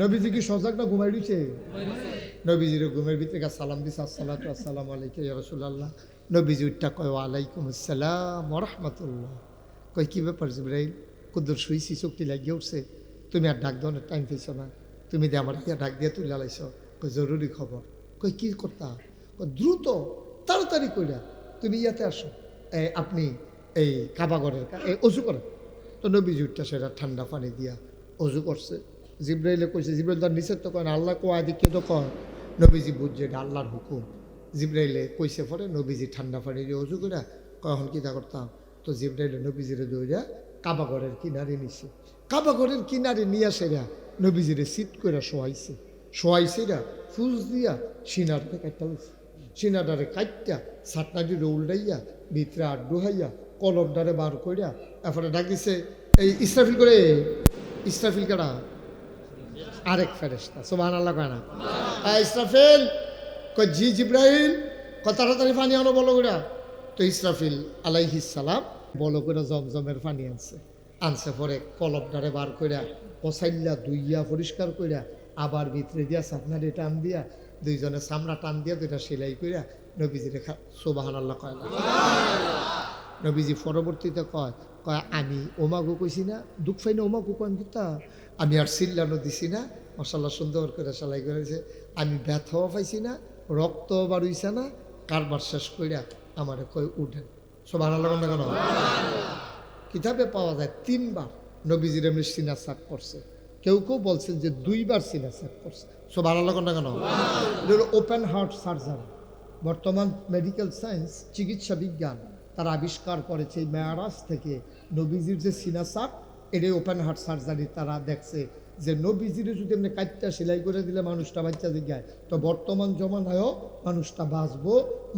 নবীজি কি সজাগ না ঘুমাই দিছে? নবীজির ঘুমের ভিতরে সালাম দিছে, আসসালাতু আসসালামু আলাইকা ইয়া রাসূলুল্লাহ। নবীজি উঠটা কয় আলাইকুম আসসালাম ওয়া রাহমাতুল্লাহ। কই কি ব্যাপার জিব্রাইল? কুদ্দুর শুইছি চোখটি লাগিয়ে উঠছে। তুমি আর ডাক দেওয়ার টাইম পেয়েছ না। তুমি দিয়ে আমার ইয়া ডাক দিয়ে তুলে লাইছ। কই জরুরি খবর। কই কি করতা? দ্রুত, তাড়াতাড়ি কইরা তুমি ইয়াতে আসো। এই আপনি এই কাবাগরের এই অজু করেন। তো নবীজি উঠটা সেটা ঠান্ডা পানি দিয়া অজু করছে। জিব্রাইলে কইছে, জিব্রাইল তার নিষেধ তো কয় আল্লাহ কোয়া দিকে তো কয় নবীজি বুঝছে এটা আল্লাহর হুকুম। জিব্রাইলে কইছে পরে, নবীজি ঠান্ডা পানি দিয়ে অজু করে কখন কিতা করতাম? তো জিব্রাইলে নবীজিরে দৌড়া কাবাগরের কিনারে নিছে। কাবাগরের কিনারে নিয়ে সেরা নবীজিরে সিট করে শোয়াইছে। শোয়াইছেরা ফুস দিয়া সিনার থেকে একটা সিনাডারে কাটটা সাতনাটি উল্টাইয়া, ভিতরে আড্ডু হাইয়া কলমটারে বার কইরা, এরপরে ডাকিছে, এই ইসরাফিল করে, ইসরাফিল কারা আরেক ফেরেস্তা সোবান আল্লাহ কয় না। ইসরাফিল, কয় জি জিব্রাহিল ক তাড়াতাড়ি পানি আনো বলো করে তো ইসরাফিল আলাইহিস সালাম বলো করে জমজমের পানি আনছে। আনছে পরে কলমটারে বার কইরা কসাইল্লা দুইয়া পরিষ্কার কইরা, আবার ভিতরে দিয়া সাপনারে টান দিয়া, দুইজনে সামনা টান দিয়া দুইটা সেলাই কইরা নবীজিরে সোবাহান আল্লাহ কয় না। নবীজি পরবর্তীতে কয় কয় আমি ওমাগু কইছি না, দুঃখ ফাইনে ওমাগু কয় কিতা আমি আর চিল্লানো দিছি না। মশলা সুন্দর করে সেলাই করেছে। আমি ব্যথাও পাইছি না রক্ত বাড়ুইছে না। কারবার শেষ কইরা আমার কই উঠেন। সবার আল্লাহ কেন কিতাবে পাওয়া যায়, তিনবার নবীজির এমনি সিনা সাক করছে। কেউ কেউ বলছেন যে দুইবার সিনা সাক করছে সবার না কেন ওপেন হার্ট সার্জারি বর্তমান মেডিকেল সায়েন্স চিকিৎসা বিজ্ঞান, তারা আবিষ্কার করেছে মেয়ারাজ থেকে নবীজির যে সিনাসাক এটাই ওপেন হার্ট সার্জারি তারা দেখছে যে নবীজির যদি এমনি কাটটা সেলাই করে দিলে মানুষটা বাচ্চা দিগায় তো বর্তমান জমানায়ও মানুষটা বাঁচবো,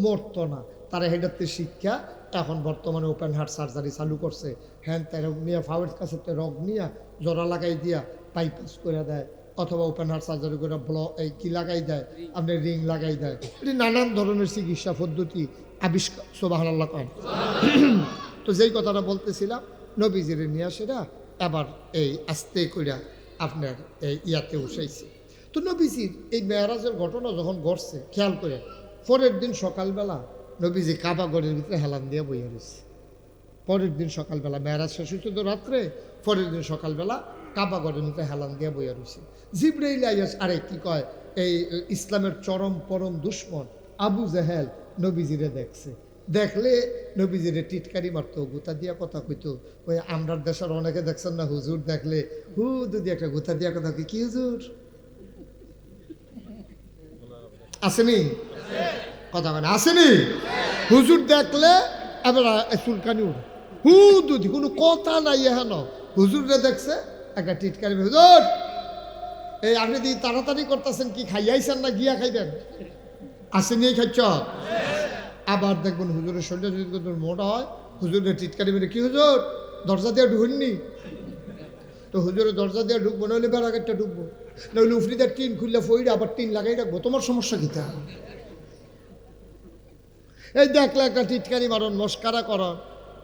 মরতো না। তারা হেডাতে শিক্ষা, এখন বর্তমানে ওপেন হার্ট সার্জারি চালু করছে। হ্যান তাই রোগ নিয়ে ফাওয়ের কাছে রোগ নিয়ে জোড়া লাগাই দিয়া বাইপাস করে দেয়, অথবা ওপেন হার্ট সার্জারি করে ব্ল এই কি লাগাই দেয়? আপনি রিং লাগাই দেয়। এটি নানান ধরনের চিকিৎসা পদ্ধতি আবিষ্কার করেন তো যেই কথাটা বলতেছিলাম, নবীজির নিয়ে সেটা এবার এই আস্তে কইরা আপনার এই ইয়াতে উঠাইছে। তো নবীজির এই মেয়ারাজের ঘটনা যখন ঘটছে, খেয়াল করে পরের দিন সকালবেলা নবীজি কাবাগরের ভিতরে হেলান দিয়ে বইয়া রয়েছে পরের দিন সকালবেলা মেয়ারাজ শেষ হইতে তো রাত্রে, পরের দিন সকালবেলা কাবাগরের ভিতরে হেলান দিয়ে বইয়া রয়েছে জিব্রাইল আইয়াস, আরে কি কয়, এই ইসলামের চরম পরম দুশ্মন আবু জাহেল নবীজিরে দেখছে। দেখলে নবীজিরে টিটকারি মারতো গুতা দিয়া কথা কইতো। ওই আমরার দেশের অনেকে দেখছেন না হুজুর দেখলে হু যদি একটা গুতা দিয়া কথা কই, কি হুজুর? আসেনি? কথা মানে আসেনি? হুজুর দেখলে এবার চুলকানি উঠে। হু দুদি কোনো কথা নাই এহেন হুজুরে দেখছে একটা টিটকারি হুজুর এই আপনি দি তাড়াতাড়ি করতেছেন কি খাইয়াইছেন না গিয়া খাইবেন? আসেনি খাইছ? আবার দেখবেন হুজুরের শরীরে যদি মোটা হয়, হুজুরের টিটকারি মেরে, কি হুজুর, দরজা দিয়ে ঢুকনি তো হুজুরের দরজা দিয়ে ঢুকবো নইলে বেড়া একটা ঢুকবো। নইলে উফরিদের টিন খুললে ফইরে, আবার টিন লাগাই রাখব তোমার সমস্যা কী তা? এই দেখলে একটা টিটকারি মারণ মস্কারা করন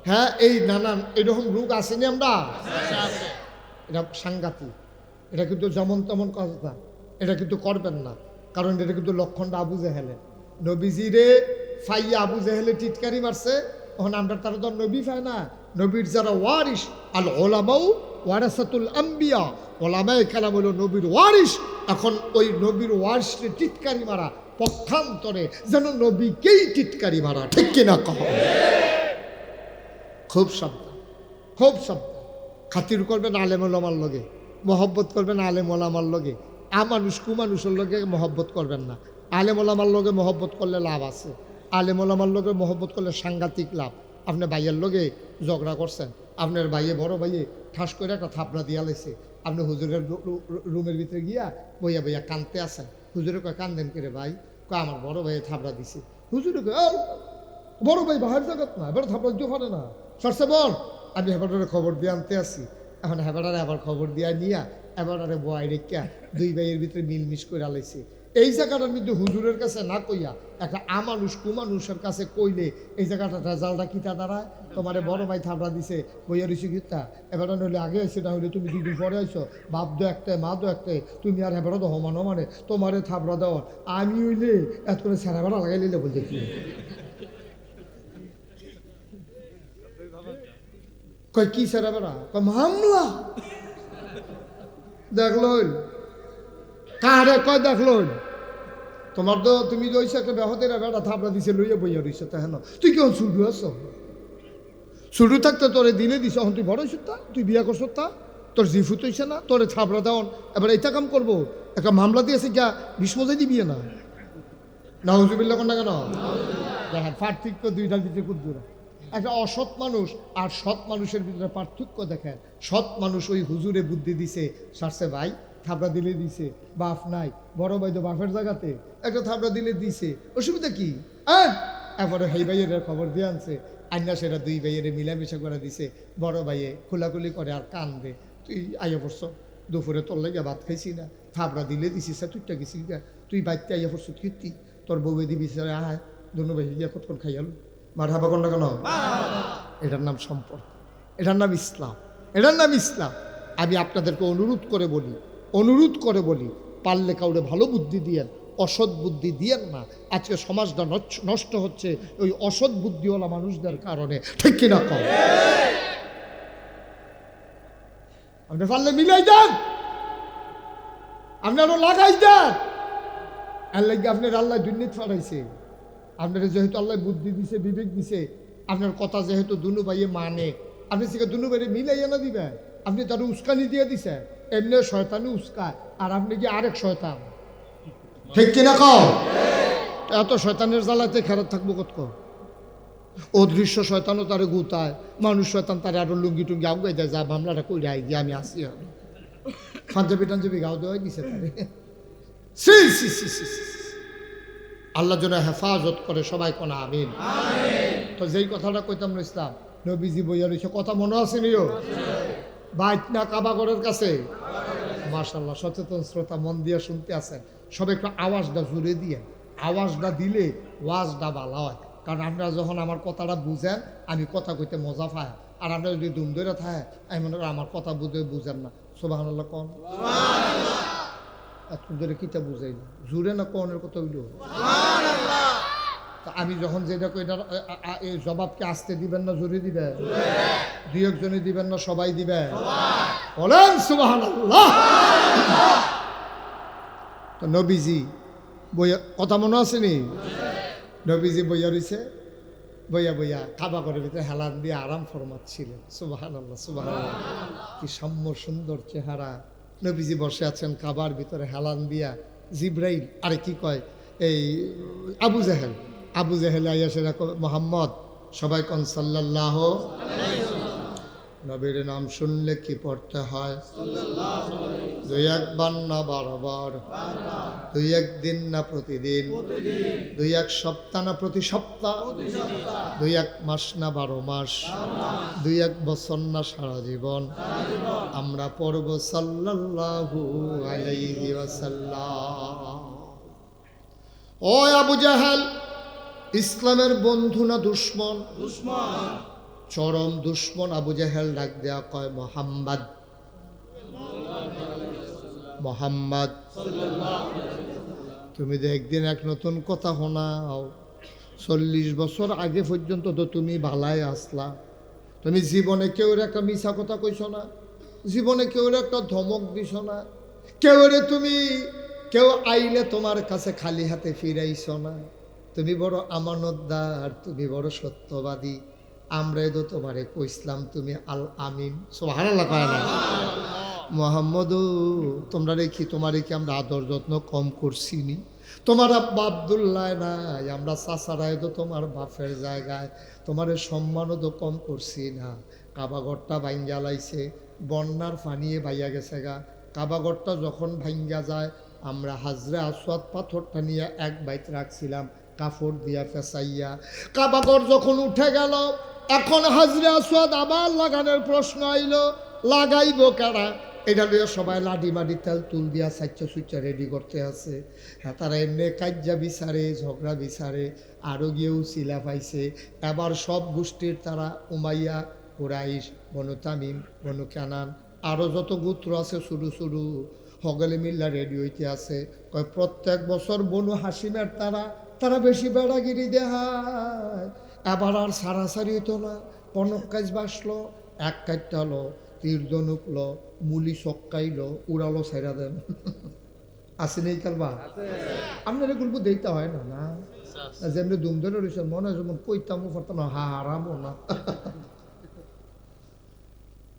হ্যাঁ এই নানান, এরকম রোগ আসেনি আমরা? এটা সাংঘাতিক। এটা কিন্তু যেমন তেমন কথা। এটা কিন্তু করবেন না। কারণ এটা কিন্তু লক্ষণটা আবু জেহেলে নবীজিরে ফাইয়া আবু টিটকারি মারছে। তারা তো নবী না। নবীর যারা ওয়ারিস আল ওলামাউ ওয়ারাসাতুল আম্বিয়া। ওলামায় নবীর ওয়ারিস এখন ওই নবীর ওয়ারিসকে টিটকারি মারা পক্ষান্তরে যেন নবীকেই টিটকারি মারা, ঠিক কিনা কহ খুব সাবধান খুব সাবধান। খাতির করবেন আলেম ওলামার লগে, মহব্বত করবেন আলেম ওলামার লগে। আমানুষ কুমানুষের লগে মহব্বত করবেন না। আলেম ওলামার লগে মহব্বত করলে লাভ আছে। আলেম ওলামার লগে মহব্বত করলে সাংঘাতিক লাভ। আপনি ভাইয়ের লগে ঝগড়া করছেন। আপনার ভাইয়ে, বড় ভাইয়ে ঠাস করে একটা থাপড়া দিয়া লাইছে আপনি হুজুরের রুমের ভিতরে গিয়া বইয়া বইয়া কানতে আসেন হুজুরে কয়, কান্দেন করে ভাই? কয়, আমার বড় ভাইয়ে থাপড়া দিছে। হুজুরে কয় বড় ভাই বাহার জগৎ না, এবার থাপড়া পারে না। সরসে বল, আমি হেবাটারে খবর দিয়ে আনতে আসি। এখন হেবাটারে আবার খবর দিয়া নিয়া এবার আরে বয় রেখা দুই ভাইয়ের ভিতরে মিলমিশ করে আলাইছে এই জায়গাটার মধ্যে হুজুরের কাছে না কইয়া একটা আমানুষ কুমানুষের কাছে কইলে এই জায়গাটা রেজাল্টটা কিতা দাঁড়ায়? তোমার বড় ভাই থাবড়া দিছে বইয়া রইছে কিতা এবার নইলে আগে এসে না হইলে তুমি দুদিন পরে আইছো বাপ দো একটাই মা দো একটাই তুমি আর এবারও তো হমানো মানে তোমারে থাবড়া দেওয়ার। আমি হইলে এত সেরা বেড়া লাগাই লিলে বলতে কি? কয়, কি সেরা বেড়া? কয়, মামলা। দেখল কারে কয় দেখল তোমার তো, তুমি তো একটা বেহতের বেড়া থাপড়া দিছে, লইয়া বইয়া রইছে তাই না তুই কেমন শুরু আছো শুরু থাকতে তোরে দিলে দিছ, এখন তুই বড় তা? তুই বিয়া করছ তা? তোর জিফু তৈছে না? তোরে থাপড়া দেওয়ান। এবার এইটা কাম করব। একটা মামলা দিয়েছে গা বিষ্মজাই দিবি না? না হুজুবিল্লা কোন? না কেন দেখেন, পার্থক্য দুইটার ভিতরে খুব দূর। একটা অসৎ মানুষ আর সৎ মানুষের ভিতরে পার্থক্য দেখেন। সৎ মানুষ ওই হুজুরে বুদ্ধি দিছে, সারছে ভাই থাবড়া দিলে দিছে বাপ নাই, বড় ভাই তো বাপের জায়গাতে, একটা থাবড়া দিলে দিছে, অসুবিধা কি? আহ এরপরে ভাইয়ের খবর দিয়ে আনছে আন্না সেটা দুই ভাইয়ের মিলামিশা করে দিছে, বড় ভাইয়ে খোলাখুলি করে আর কান্দে। তুই আইয়া পড়ছ, দুপুরে তোর লাগে ভাত খাইছি না থাবড়া দিলে দিছিস তুইটা গা, তুই বাইতে আইয়া পড়ছ কীর্তি তোর বউয়ে দিবি স্যার আয়, দুনু ভাই ইয়া কতক্ষণ খাইয়ালো মার হাবা কন্যা কেন? এটার নাম সম্পর্ক, এটার নাম ইসলাম, এটার নাম ইসলাম। আমি আপনাদেরকে অনুরোধ করে বলি অনুরোধ করে বলি, পারলে কাউরে ভালো বুদ্ধি দিয়েন, অসৎ বুদ্ধি দিয়েন না। আজকে সমাজটা নষ্ট হচ্ছে ওই অসৎ বুদ্ধিওয়ালা মানুষদের কারণে। ঠিক কিনা কম আপনি পারলে মিলাই দেন। আপনারও লাগাই দেন। আল্লাহ আপনার আল্লাহ দুর্নীতি ফাড়াইছে। আপনার যেহেতু আল্লাহ বুদ্ধি দিছে, বিবেক দিছে, আপনার কথা যেহেতু দুনু ভাইয়ে মানে আপনি সেটা দুনু ভাইয়ে মিলাইয়া না দিবেন? আপনি তার উস্কানি দিয়ে দিছে এমনি শয়তানি উস্কায় আর আপনি কি আরেক শয়তান? ঠিক কিনা কও? এত শয়তানের জ্বালাতে খেরাত থাকব কত কও? অদৃশ্য শয়তানও তারে গুতায় মানুষ শয়তান তারে আরও লুঙ্গি টুঙ্গি আগুয়াই দেয় যা মামলাটা কই রাই গিয়ে আমি আসি আর। পাঞ্জাবি টাঞ্জাবি গাও দেওয়াই দিছে তারে। সি সি সি সি সি। আল্লাহ যেন হেফাজত করে সবাই কোনা আমিন। তো যেই কথাটা কইতাম না ইসলাম নবীজি বইয়া রয়েছে কথা মনে আছে নিও? বাইক না কাবাগরের কাছে? মার্শাল্লাহ সচেতন শ্রোতা মন দিয়ে শুনতে আছেন। সবাই একটু আওয়াজটা জুড়ে দিয়ে আওয়াজটা দিলে ওয়াজটা ভালো হয়। কারণ আপনারা যখন আমার কথাটা বুঝেন আমি কথা কইতে মজা পাই। আর আপনারা যদি দুম ধরে থাকে আমি মনে করি আমার কথা বুঝে বুঝেন না। সোবাহ কন। এত ধরে কিতা বুঝাই না জুড়ে না কনের কথা হইল? তা আমি যখন যেটা এটার এই জবাবকে আসতে দিবেন না, জোরে দিবে দুই একজনে দিবেন না, সবাই দিবে বলেন সুবাহান তো নবীজি বইয়া, কথা মনে আসেনি নবীজি বইয়া রইছে, বইয়া বইয়া খাবা করে ভিতরে হেলান দিয়ে আরাম ফরমাচ্ছিলেন। সুবাহান আল্লাহ সুবাহান কি সাম্য সুন্দর চেহারা। নবীজি বসে আছেন কাবার ভিতরে হেলান দিয়া। জিব্রাইল, আরে কি কয়? এই আবু জাহেল। আবু জাহেল আইয়া মোহাম্মদ, সবাই কন সাল্লাল্লাহ নবীর নাম শুনলে কি পড়তে হয়? দুই একবার না বারবার দুই একদিন না প্রতিদিন, দুই এক সপ্তাহ না প্রতি সপ্তাহ, দুই এক মাস না বারো মাস, দুই এক বছর না সারা জীবন, আমরা পড়ব সাল্লাল্লাহু আলাইহি ও আবু জাহেল ইসলামের বন্ধু না দুশ্মন? চরম দুশ্মন আবু জাহেল ডাক দেয়া কয় মোহাম্মদ। মোহাম্মদ। তুমি তো একদিন এক নতুন কথা শোনাও চল্লিশ বছর আগে পর্যন্ত তো তুমি ভালাই আসলা। তুমি জীবনে কেউ একটা মিছা কথা কইছ না? জীবনে কেউ একটা ধমক দিছ না? কেউ তুমি কেউ আইলে তোমার কাছে খালি হাতে ফিরাইছ না? তুমি বড় আমানতদার, তুমি বড় সত্যবাদী। আমরা তো তোমারে কইসলাম, তুমি আল আমিন। সোহানাল্লাহ কয় না? তোমরা রেখি তোমার রেখে আমরা আদর যত্ন কম করছি নি? তোমার আব্বা আবদুল্লাহ নাই, আমরা চাচারাই তো তোমার বাপের জায়গায়। তোমার সম্মানও তো কম করছি না। কাবাগরটা ভাঙ্গা লাইছে, বন্যার পানিয়ে বাইয়া গেছে গা। কাবাগরটা যখন ভাঙ্গা যায়, আমরা হাজরে আসওয়াদ পাথরটা নিয়ে এক বাইত রাখছিলাম। কাপড় দিয়া ফেসাইয়া। কাবাগর যখন উঠে গেল, এখন হাজরে আসওয়াদ আবার লাগানোর প্রশ্ন আইল, লাগাইব কারা এটা লইয়া সবাই লাডি মাডি তেল তুল দিয়া সাচ্চা সুচ্চা রেডি করতে আছে। হ্যাঁ তারা এমনি কাজ্যা বিচারে, ঝগড়া বিচারে আরও গিয়েও শিলা পাইছে। এবার সব গোষ্ঠীর তারা Umayya, Quraysh, Banu Tamim, Banu Kanan আরও যত গোত্র আছে শুরু শুরু, হগলে মিল্লা রেডি হইতে আছে। কয় প্রত্যেক বছর বনু হাসিমের তারা তারা বেশি বেড়াগিরি দেহায় এবার আর সারাসারি হতো না। কনক কাজ বাসলো এক কাটটালো তীর দনুকলো মুলি চক্কাইলো উড়ালো সাইরা দেন। আছে নেই কারবা আপনার গল্প দেখতে হয় না না? যেমনি দুম ধরে রয়েছে মনে হয় যেমন কইতামও পারতাম না হা হারামও না।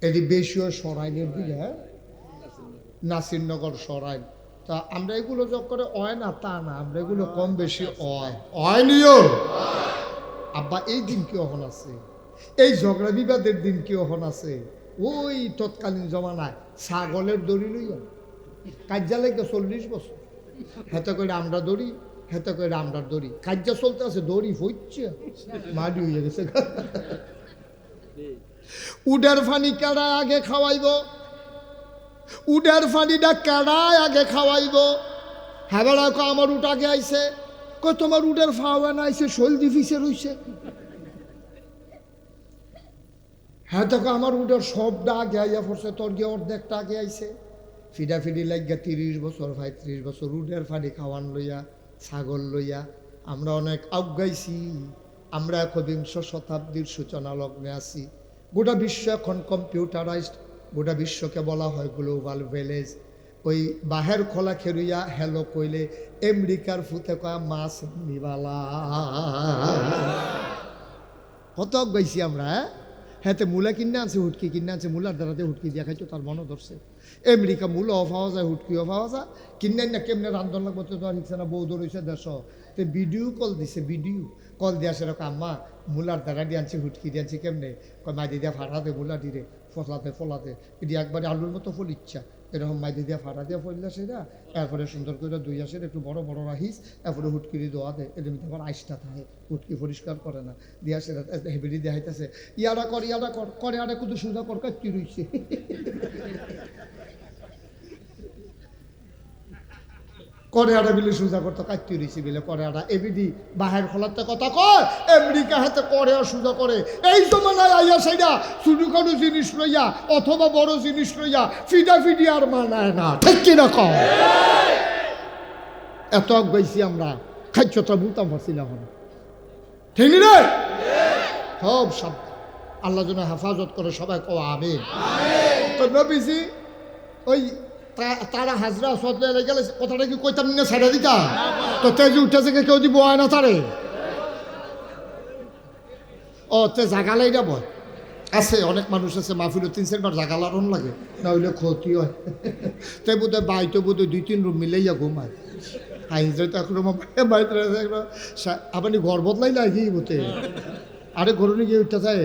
এটি বেশিও সরাইনের দিকে হ্যাঁ? নাসিরনগর। সরাইন তা আমরা এগুলো যোগ করে অয় না তা না আমরা এগুলো কম বেশি অয়। অয়। নিও আব্বা এই দিন কি অহন আছে? এই ঝগড়া বিবাদের দিন কি অহন আছে? ওই তৎকালীন জমানায় ছাগলের দড়ি লইয়া কাজ্যা লাগে চল্লিশ বছর। হেতে করে আমরা দড়ি হেতে করে আমরা দড়ি। কাজ্যা চলতে আছে দড়ি হইছে মাডি হয়ে গেছে উডের ফানি কেডায় আগে খাওয়াইব? উডের ফানিটা কেডায় আগে খাওয়াইব। হ্যাঁ কো আমার উট আগে আইছে। কো তোমার উডের ফাওয়ান আইছে সলদি ফিসে রইছে। হ্যাঁ দেখো, আমার উডের সবটা আগে আইয়া পড়ছে। তোর গিয়ে অর্ধেকটা আগে আইছে। ফিডা ফিডি লাগিয়া তিরিশ বছর, পঁয়ত্রিশ বছর উডের ফানি খাওয়ান লইয়া, ছাগল লইয়া, আমরা অনেক আগাইছি আমরা একবিংশ শতাব্দীর সূচনা লগ্নে আছি। গোটা বিশ্ব এখন কম্পিউটারাইজড গোটা বিশ্বকে বলা হয় গ্লোবাল ভিলেজ। ওই বাহের খোলা খেরুইয়া হেলো কইলে, আমেরিকার ফুতে কয়া মাছ নিবালা। কত গাইছি আমরা হ্যাঁ? হ্যাঁ মূলা কিনে আনছে, হুটকি কিনে আনছে মূলার দ্বারাতে হুটকি দিয়া খাইতো তার মনে ধরছে। আমেরিকা মূলা অফাওয়া যায়, হুটকিও পাওয়া যায়। কিনে না কেমনে রান্ধন লাগবো, তো আর না বৌদ্ধ রয়েছে দেশ তো ভিডিও কল দিছে, ভিডিও। কল দিয়া সেরকম আম্মা, মূলার দ্বারা দিয়ে আনছি, হুটকি দিয়ে আনছি কেমনে? কয়, মাইদি দিয়া ফাটা দে মূলা দিরে ফসলাতে ফলাতে। এটি একবারে আলুর মতো ফল ইচ্ছা এরকম মাইদি দিয়ে, ফাটা দিয়ে ফেললে সেটা, এরপরে সুন্দর করে দুই আসের একটু বড় বড় রাখিস, এরপরে হুটকিরি দোয়া দেয় এর মধ্যে আবার আইসটা থাকে, হুটকি পরিষ্কার করে না। দিয়া সেটা হেবিলি দেখাইতেছে। ইয়ারা কর ইয়ারা কর, করে আরে কুদু সুন্দর কর, কাচ্চি রইছে। করে আটা বিলে সোজা করতো কাটতে রয়েছে বিলে করে আটা এবিডি বাহের খোলাতে কথা কয় আমেরিকা হাতে করে আর সোজা করে। এই জমানায় আইয়া সাইডা ছোটো খাটো জিনিস লইয়া অথবা বড় জিনিস লইয়া ফিডা ফিডি আর মানায় না ঠিক কিনা কম এত গাইছি আমরা খাদ্যটা না এখন ঠিক রে? সব সব আল্লাহ যেন হেফাজত করে সবাই কো আমি তো নবীজি ওই তা- তারা হাজরা সদলে গেলে কথাটা কি কইতাম না ছেড়ে দিতা তো তেজি উঠেছে কেউ দিব হয় না তারে? ও, তে জাগালাই যাব আছে, অনেক মানুষ আছে, মাহফিল তিন চারবার জাগালারন লাগে, না হইলে ক্ষতি হয়। তাই বোধ হয় বাইতে বোধ দুই তিন রুম মিলাইয়া ঘুমায়। হাইজে তো এখন বাইতে আপনি ঘর বদলাই না কি বোতে আরে ঘরে গিয়ে উঠতে চায়।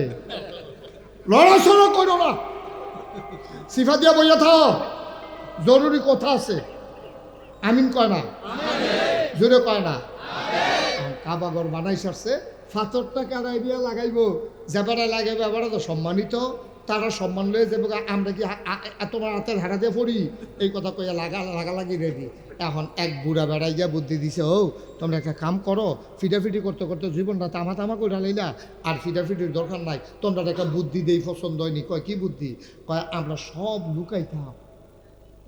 লড়াচড়া করো না। সিফা দিয়া বইয়া থাও। জরুরি কথা আছে। আমিন কয় না? জোরে কয় না? কাবাগর বানাই সারছে। ফাতরটা কারাই দিয়া লাগাইব? যেবারে লাগাইবে এবারে তো সম্মানিত। তারা সম্মান লয়ে যাবে আমরা কি বড় হাতের হারা দিয়ে পড়ি? এই কথা কইয়া লাগা লাগা লাগি রেডি। এখন এক বুড়া বেড়াই গিয়া বুদ্ধি দিছে ও তোমরা একটা কাম করো। ফিটাফিটি করতে করতে জীবনটা তামা তামা করে লাইলা। আর ফিটাফিটির দরকার নাই। তোমরা একটা বুদ্ধি দেই পছন্দ হয়নি। কয় কি বুদ্ধি? কয় আমরা সব লুকাইতাম।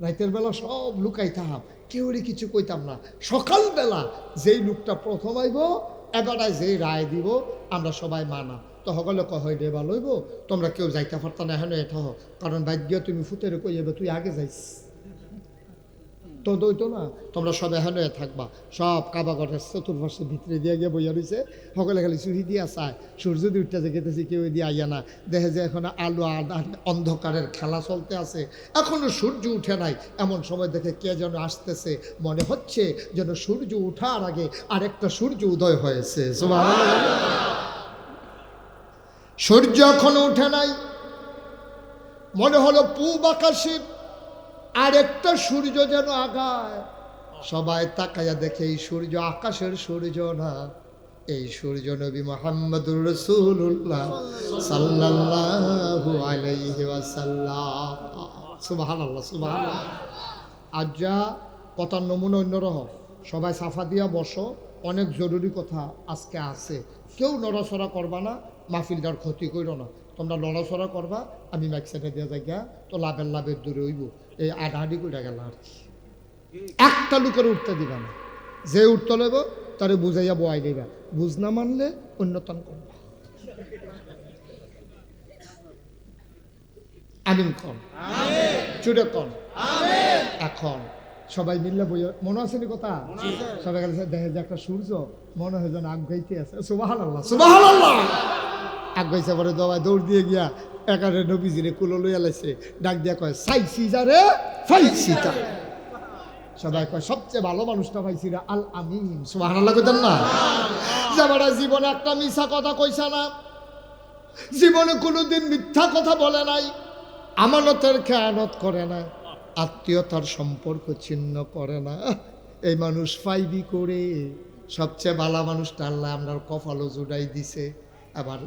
রাতের বেলা সব লুকাইতাম। থাম কেউরই কিছু কইতাম না। সকালবেলা যেই লোকটা প্রথম আইব, এগারোটায় যেই রায় দিব, আমরা সবাই মানা। তো সকলে কয় রে বা লইব তোমরা কেউ যাইতে পারতা না হেন এটা কারণ বাদ্য তুমি ফুতের কই যাবে তুই আগে যাইস। তো দইতো না তোমরা সব এখানে থাকবা। সব কাবাগরের চতুর্পাশে ভিতরে দিয়ে গিয়ে বইয়া রয়েছে সকলে খালি চুরি দিয়া চায়। সূর্য উঠতে যেতেছি কেউ দিয়ে আইয়া না। দেখে যে এখন আলো অন্ধকারের খেলা চলতে আছে, এখনও সূর্য উঠে নাই। এমন সময় দেখে কে যেন আসতেছে। মনে হচ্ছে যেন সূর্য উঠার আগে আরেকটা সূর্য উদয় হয়েছে। সূর্য এখনও উঠে নাই। মনে হলো পূব আকাশের আরেকটা সূর্য যেন আগায়। সবাই তাকাইয়া দেখে, এই সূর্য আকাশের সূর্য না, এই সূর্য নবী মোহাম্মদুর রসুল্লাহ সাল্লাল্লাহু আলাইহি ওয়াসাল্লাম। সুবাহান আল্লাহ সুবাহান আজ যা কথার নমুনা অন্যরহ সবাই সাফা দিয়া বসো, অনেক জরুরি কথা আজকে আছে। কেউ নড়াচড়া করবা না, মাহফিলটার ক্ষতি করো না। তোমরা নড়াচড়া করবা আমি ম্যাক্সাইডে দিয়ে যাই গিয়া তো লাভের লাভের দূরে হইব। এই আডাহাডি করে গেল আর কি। একটা লোকের উঠতে দিবা না। যে উঠতে লইব তারে বুঝাইয়া বয়াই দিবা। বুঝ না মানলে অন্যতম করবা আমিন কন এখন সবাই মিললে বই মনে আছে কথা? সবাই গেলে দেখে যে একটা সূর্য মনে হয় যেন আগ গাইতে আছে। সুবাহ আল্লাহ সুবাহ আল্লাহ আগ গাইছে পরে দবাই দৌড় দিয়ে গিয়া একারে নবীজিরে কুলো লইয়া লাইছে। ডাক দিয়া কয় সাইসি যারে ফাইসি তা সবাই কয়, সবচেয়ে ভালো মানুষটা পাইছি রে, আল আমিন। সুবাহ কইতেন না? যাবারা জীবনে একটা মিছা কথা কইছা না। জীবনে কোনোদিন মিথ্যা কথা বলে নাই। আমানতের খেয়ানত করে না। আত্মীয়তার সম্পর্ক ছিন্ন করে না। এই মানুষ ফাইবি করে। সবচেয়ে ভালো মানুষটা আল্লাহ আপনার কপালও জুড়াই দিছে। আবার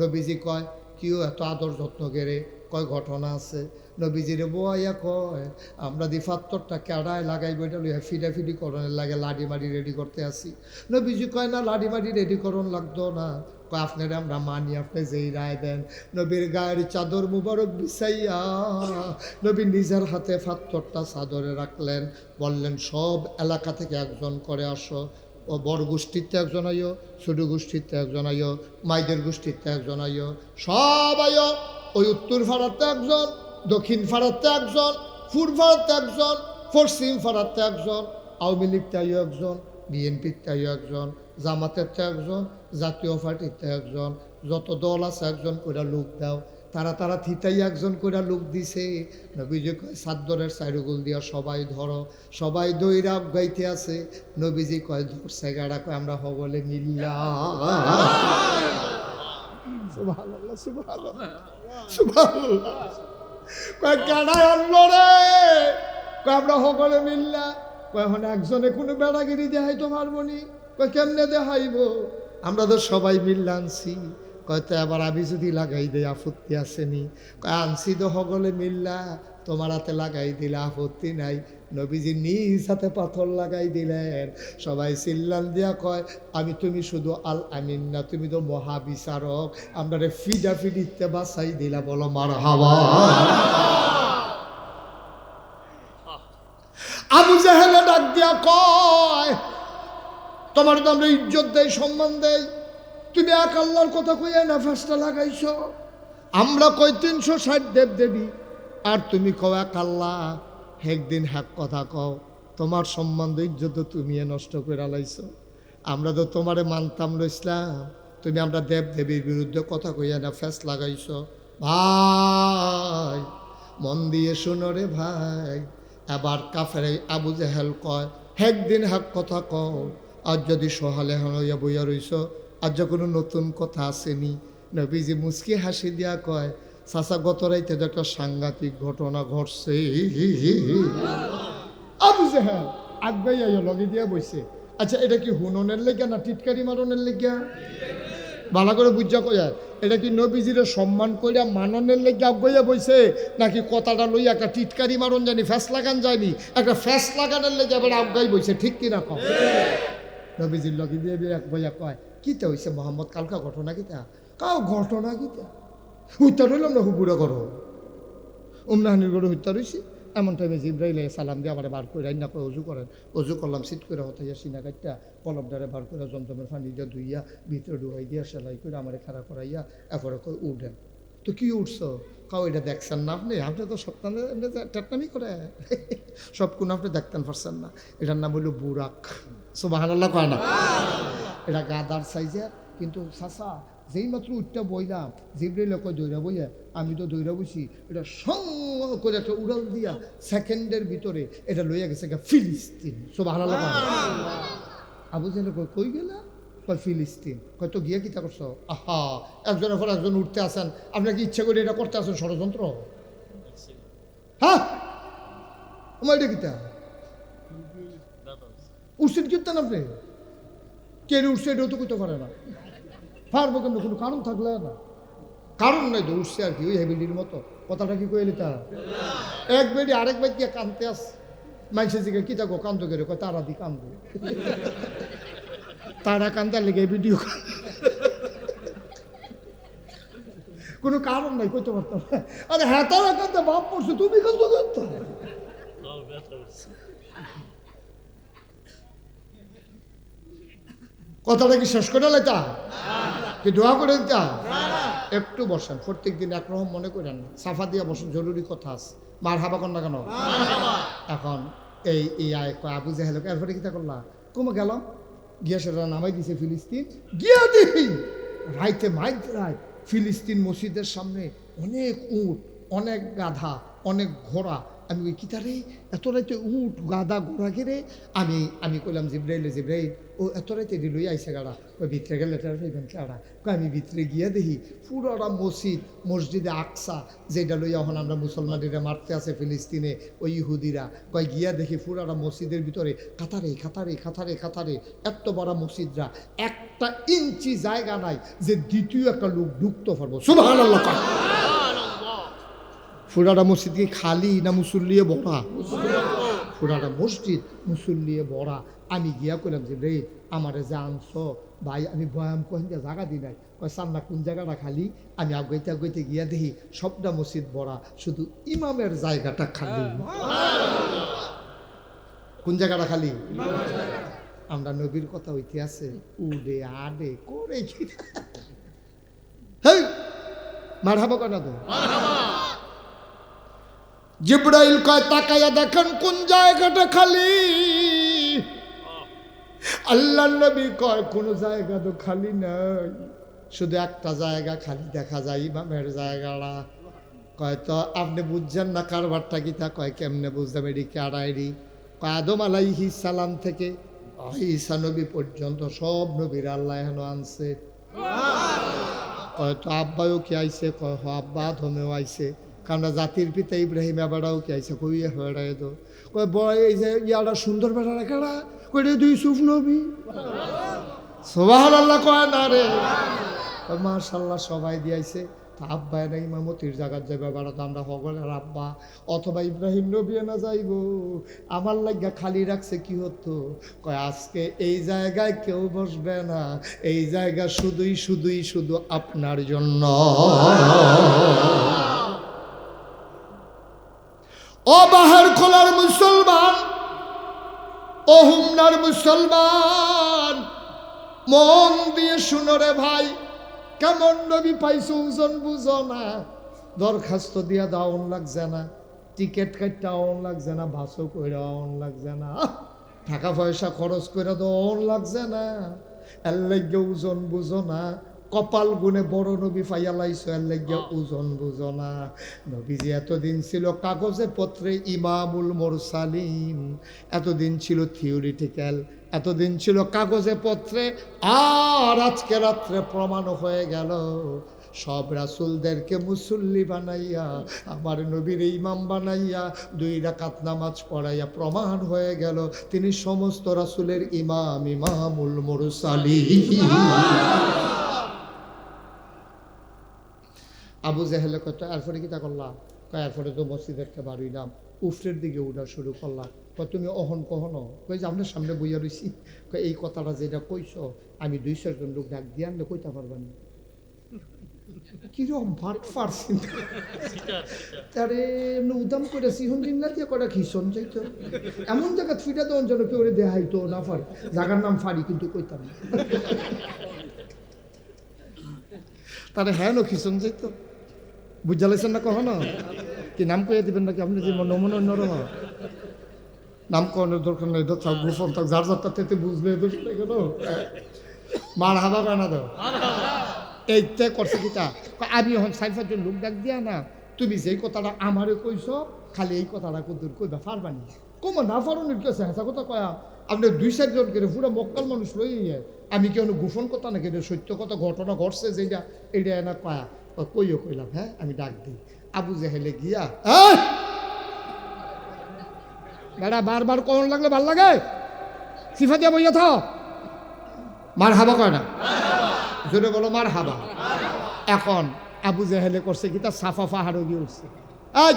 নবীজি কয়, কিও এত আদর যত্ন গেরে কয় ঘটনা আছে? নবীজিরে বোয়াইয়া কয়, আমরা দিফাত্তরটা কেড়ায় লাগাই বইটা লইয়া ফিডাফিডি করণের লাগে লাডি মাডি রেডি করতে আসি। নবীজি কয়, না লাডি মাডি রেডি করণ লাগতো না। কয়, আপনারা আমরা মানি, আপনি যেই রায় দেন। নবীর গায়ের চাদর মুবারক বিছাইয়া নবী নিজের হাতে ফাত্তরটা চাদরে রাখলেন। বললেন, সব এলাকা থেকে একজন করে আসো। ও বড় গোষ্ঠীতে একজন আইও ছোট গোষ্ঠীতে একজন আইও মাইদের গোষ্ঠীতে একজন আইও সব আইও ওই উত্তর ফাড়াতে একজন দক্ষিণ ফাড়াতে একজন পূর্ব ফাড়াতে একজন পশ্চিম ফাড়াতে একজন আওয়ামী লীগতে আইও একজন বিএনপিতে আইও একজন, জামাতের একজন জাতীয় পার্টিতে একজন যত দল আছে একজন করে লোক দাও। তারা তারা থিতাই একজন করে লোক দিছে। নবীজি কয় সাদ্দরের সাইরুগুল দিয়া সবাই ধরো, সবাই দইরা গাইতে আছে। নবীজি কয় ধরছে গাড়া কয়, আমরা হগলে মিল্লা কয় গাড়ায় আনলো রে? কয়, আমরা হগলে মিল্লা কয় এখন একজনে কোনো বেড়াগিরি দেখাইতে পারব নি? কয়, কেমনে দেখাইব? আমরা তো সবাই মিল্লা কয়তো এবার আমি যদি লাগাই দেই, আপত্তি আসেনি আনছি তো হগলে মিল্লা, তোমার হাতে লাগাই দিলে আপত্তি নাই। নবীজি নিজ হাতে পাথর লাগাই দিলেন। সবাই চিল্লান দিয়া কয়, আমি তুমি শুধু আল আমিন না, তুমি তো মহাবিচারক। আমরা ফিডা ফিডিতে বাসাই দিলা বলো মার হাওয়া আবু জাহেলে ডাক দিয়া কয়, তোমার তো আমরা ইজ্জত দেই, সম্মান দেই। তুমি এক আল্লাহর কথা কইয়া না ফাঁসটা লাগাইছ। আমরা কই তিনশো ষাট দেব দেবী, আর তুমি কও এক আল্লাহ, একদিন হ্যাক কথা কও, তোমার সম্বন্ধ ইজ্জত তুমি নষ্ট করে লাইছ। আমরা তো তোমারে মানতাম রইসলাম তুমি আমরা দেব দেবীর বিরুদ্ধে কথা কইয়া না ফ্যাস লাগাইছ। ভাই, মন দিয়ে শুনো রে ভাই, এবার কাফের আবু জেহেল কয়, একদিন হাক কথা কও, আর যদি সহালে হইয়া বইয়া রইছ আর যে কোনো নতুন কথা আসেনি নবীজি মুসকি হাসি দিয়া কয় চাচা গত রাইতে একটা সাংঘাতিক ঘটনা ঘটছে। আবু জেহেল আগবাই লগে দিয়া বইছে। আচ্ছা এটা কি হুননের লেগা না টিটকারি মারনের লেগা ভালো করে বুঝা কয়া এটা কি নবীজিরে সম্মান কইরা মাননের লেগে আগাইয়া বইছে? নাকি কথাটা লইয়া একটা টিটকারি মারন জানি ফ্যাস লাগান যায়নি একটা ফ্যাস লাগানোর লেগে আবার আগাই বইছে ঠিক কিনা কম নবীজির লগে দিয়ে দিয়ে এক বইয়া কয় কিতা হইছে, মোহাম্মদ? কালকা ঘটনা কিতা কাও ঘটনা কিতা হত্যা রইলাম না হুপুরা করো উমরাহানির গরু হত্যা রইছি এমন টাইমে জিব্রাইলে সালাম দিয়ে আমার বার করে রান্না করে অজু করেন অজু করলাম, সিট করে হতাইয়া সিনা কাটটা কলম ডারে বার করে জমজমের পানি দিয়ে ধুইয়া, ভিতরে ডুবাই দিয়া সেলাই করে আমার খাড়া করাইয়া, এরপরে কই উঠেন। তো কি উঠছো? কাউ এটা দেখছেন না আপনি? আপনি তো সপ্তাহে টেটনামি করে। সব কোনো আপনি দেখতেন পারছেন না। এটার নাম হইল বুরাক। সোবাহান্লাহ কয় না? এটা গাদার সাইজের কিন্তু সাসা যেই মাত্র উঠটা বইলাম জিব্রাইল কয় দৈরা বইয়া? আমি তো দৈরা বইছি। এটা সঙ্গ করে একটা উড়াল দিয়া সেকেন্ডের ভিতরে এটা লইয়া গেছে গা ফিলিস্তিন। কয়। না আবু জেন কই গেলা? কয় ফিলিস্তিন। কয় তো গিয়ে কিতা করছ? আহা! একজনের পর একজন উঠতে আসেন। আপনার কি ইচ্ছে করে এটা করতে আসেন ষড়যন্ত্র? হ্যাঁ? আমার এটা কিতা? উচিত কীর্তন আপনি? কে উঠছে, এটাও তো করতে পারে না। পারব কেন কোনো কারণ থাকলে না। কারণ নাই তো, উঠছে আর কি, ওই হেবিলির মতো। কথাটা কি কইলি তা? এক বেডি আরেক বেড গিয়ে কানতে আস। মাইসে জিগে, কি থাকো কান্দ করে? কয়, তারা দি কান্দো। তারা কান্দার লেগে ভিডিও কোনো কারণ নাই, কইতে পারতাম। আরে হ্যাঁ তারা কান্দে, বাপ পড়ছে তুমি কান্দ করতো কথাটা কি শেষ করে লাইতা? কি দোয়া করে দিতা? একটু বসেন প্রত্যেক দিন একরকম মনে করেন, সাফা দিয়া বসেন, জরুরি কথা আছে। মার হাবা না কেন? এখন এই কয় আবু জাহেলকে এরপরে কিতা করলা? কমে গেল, গিয়া সেটা নামাই দিছে ফিলিস্তিন। গিয়া দেখি, রাইতে মাইত রায়, ফিলিস্তিন মসজিদের সামনে অনেক উট, অনেক গাধা, অনেক ঘোড়া আমি ওই কিতারে এত রাইতে উঠ গাদা ঘোড়া ঘিরে আমি আমি কইলাম, জিব্রাইল জিব্রাইল। ও এত রাইতে লই আইসে গাড়া। ওই ভিতরে গেলে রইবেন কেডা আমি ভিতরে গিয়া দেখি পুরোটা মসজিদ, মসজিদে আকসা যেটা লইয়া এখন আমরা মুসলমানেরা মারতে আছে ফিলিস্তিনে, ওই ইহুদিরা। কয়, গিয়া দেখি পুরাটা মসজিদের ভিতরে কাতারে কাতারে কাতারে কাতারে, এত বড় মসজিদরা। একটা ইঞ্চি জায়গা নাই যে দ্বিতীয় একটা লোক ঢুকতে পারব। সুবহানাল্লাহ পুরাটা মসজিদ কি খালি না মুসল্লিয়ে ভরা? পুরাটা মসজিদ, মুসল্লিয়ে ভরা। আমি গিয়া কইলাম যে, রে, আমারে যে আনছ, ভাই, আমি বয়াম কহেন যে জায়গা দি নাই। কয় সান্না কোন জায়গাটা খালি? আমি আগাইতে আগাইতে গিয়া দেখি সবটা মসজিদ ভরা, শুধু ইমামের জায়গাটা খালি। কোন জায়গাটা খালি? আমরা নবীর কথা হইতে আছে, উডে, আডে করে কি হেই মার হাবা কেন তো? জিব্রাইল কয় তাকাইয়া দেখেন কোন জায়গাটা খালি? আল্লাহ নবী কয়, কোন জায়গা তো খালি নাই। শুধু একটা জায়গা খালি দেখা যায়, ইমামের জায়গাটা। কয়, তো আপনি বুঝছেন না কারবারটা কি? তা কয়, কেমনে বুঝতাম এটি কারাইরি কয়, আদম আলাইহি সালাম থেকে ঈসা নবী পর্যন্ত সব নবীর আল্লাহ হেন আনছে। কয়, তো আব্বাও কি আইছে? কয়, হ, আব্বা ধমেও আইছে। কারণ জাতির পিতা ইব্রাহিম আবারাও কি আইছে? কইয়ে হয়ে তো বয়, এই যে ইয়ারা সুন্দর বেড়া কেডা? কই রে দুই সুফ নবী। সোবাহান আল্লাহ কয় না রে। মাশাল্লাহ সবাই দিয়াইছে। আব্বা না ইমামতির জায়গার যাবে বেড়া তো আমরা সকলের আব্বা। অথবা ইব্রাহিম নবী না যাইব। আমার লাগিয়া খালি রাখছে কি হতো কয় আজকে এই জায়গায় কেউ বসবে না। এই জায়গা শুধুই শুধুই শুধু আপনার জন্য। ও বাহার খোলার মুসলমান ও হুমনার মুসলমান। মন দিয়ে শুনো রে ভাই, কেমন নবী পাইছো ওজন বুঝো না। দরখাস্ত দিয়া দাওন লাগছে না। টিকিট কাটতে আউন লাগছে না ভাসও করে আউন লাগছে না। টাকা পয়সা খরচ করে দন লাগছে না। এর লাগে ওজন বুঝো না। কপাল গুনে বড় নবী পাইয়া লাইছো এর লাগে ওজন বুঝো না নবীজি এতদিন ছিল কাগজে পত্রে ইমামুল মোরসালিম এতদিন ছিল থিওরিটিক্যাল। এতদিন ছিল কাগজে পত্রে। আর আজকে রাত্রে প্রমাণ হয়ে গেল। সব রাসুলদেরকে মুসল্লি বানাইয়া আমার নবীর ইমাম বানাইয়া দুই রাকাত নামাজ পড়াইয়া প্রমাণ হয়ে গেল। তিনি সমস্ত রাসুলের ইমাম ইমামুল মুরসালি আবু জাহেলে কত এরপরে কি তা করলাম এরপরে তো মসজিদেরকে বাড়িলাম উফরের দিকে উঠা শুরু করলাম তুমি অহন কহনো? কই যে আপনার সামনে বইয়া কয়, এই কথাটা যেটা কইছ, আমি দুই চারজন লোক ডাক দিয়ে আনলে কইতে পারবেন কিরম ভাট তারে উদাম করে সিহন দিন না দিয়ে কটা খিসন এমন জায়গা দেওয়ার জন্য কেউ দেহাইতো না ফার জায়গার নাম ফারি কিন্তু কইতাম তারে হ্যাঁ খিসন যাইতো? বুঝা লাইছেন না কখনো? কি নাম কইয়া দিবেন নাকি? আপনি যে নমন অন্যরম নাম কনের দরকার নেই থাক গোপন থাক যার যার তাতে সেটা কেন মার হাবা কানা? দাও। এইতে করছে কিতা আমি এখন চারি পাঁচজন লোক ডাক দিয়া না তুমি যেই কথাটা আমারে কইছ খালি এই কথাটা কদূর কইবা পারবানি কম না পারুন কি আছে? কথা কয়া আপনি দুই চারজন করে পুরো মক্কাল মানুষ লই আমি কেন গোপন কথা নাকি? এটা সত্য কথা ঘটনা ঘটছে যেটা এইটা এনা কয়, কইও কইলাম হ্যাঁ আমি ডাক দিই। আবু জেহেলে গিয়া বেড়া বারবার কোন লাগলে ভালো লাগে? সিফা দিয়া বইয়া থাও। মার হাবা কয় না? জোরে বলো মার হাবা এখন আবু জাহেলে করছে কি তার সাফা পাহাড়ও গিয়ে উঠছে। এই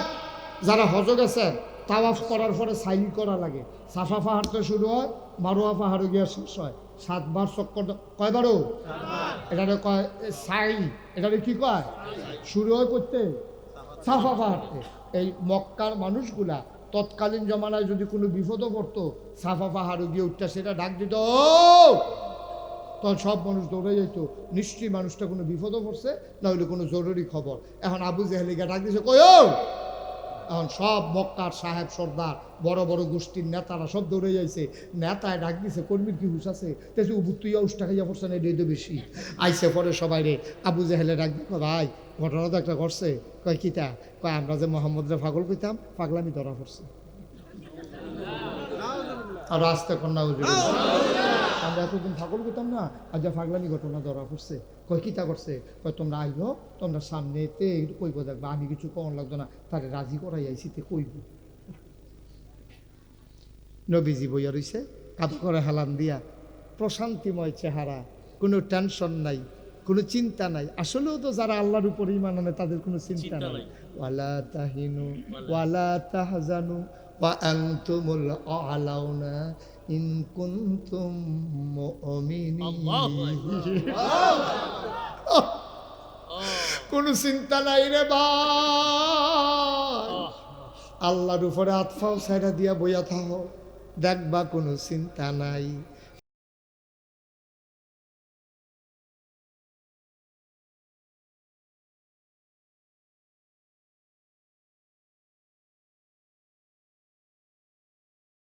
যারা হজ গেছেন তাওয়াফ করার পরে সাইন করা লাগে। সাফা পাহাড় তো শুরু হয় মারোয়া পাহাড়ও গিয়ে শেষ হয়। সাতবার চক্কর কয়বারও এটারে কয় সাই এটারে কি কয়? শুরু হয় করতে। সাফা পাহাড়তে এই মক্কার মানুষগুলা তৎকালীন জমানায় যদি কোনো বিপদও পড়তো সাফা পাহাড়ে গিয়ে উঠতে সেটা ডাক দিত! তখন সব মানুষ দৌড়ে যেত নিশ্চয়ই মানুষটা কোনো বিপদও পড়ছে না হলে কোনো জরুরি খবর। এখন আবু জেহেলিকা ডাক দিছে, কই ও? এখন সব মক্কার সাহেব সর্দার বড় বড় গোষ্ঠীর নেতারা সব দৌড়ে যাইছে। নেতায় ডাক দিছে কর্মীর কি হুশ আছে? তেছে উবুর পড়ছে না এটাই বেশি। আইসে পরে সবাই রে আবু জেহেলে ডাক দিয়ে কয়, ভাই ঘটনা তো একটা ঘটছে। কয় কিতা কয় আমরা যে মোহাম্মদরে পাগল কইতাম পাগলামি ধরা পড়ছে। আর রাস্তা কন্যা আমরা এতদিন পাগল করতাম না আজ যা পাগলামি ঘটনা ধরা পড়ছে। কয় কিতা করছে? কয় তোমরা আইলো তোমরা সামনে তে একটু কইব দেখবা আমি কিছু কম লাগতো না তারে রাজি করাই আইছি তে কইব। নবীজি বইয়া রইছে কাপড় করে হেলান দিয়া প্রশান্তিময় চেহারা কোনো টেনশন নাই কোনো চিন্তা নাই। আসলেও তো যারা আল্লাহর উপর ইমান আনে তাদের কোনো চিন্তা নাই। ওয়ালা তাহিনু ওয়ালা তাহজানু ওয়া الأعلون إن ইন مؤمنين. কোনো চিন্তা নাই রে বা আল্লাহর উপরে আতফাও সাইডা দিয়া বইয়া থাকো দেখবা কোনো চিন্তা নাই।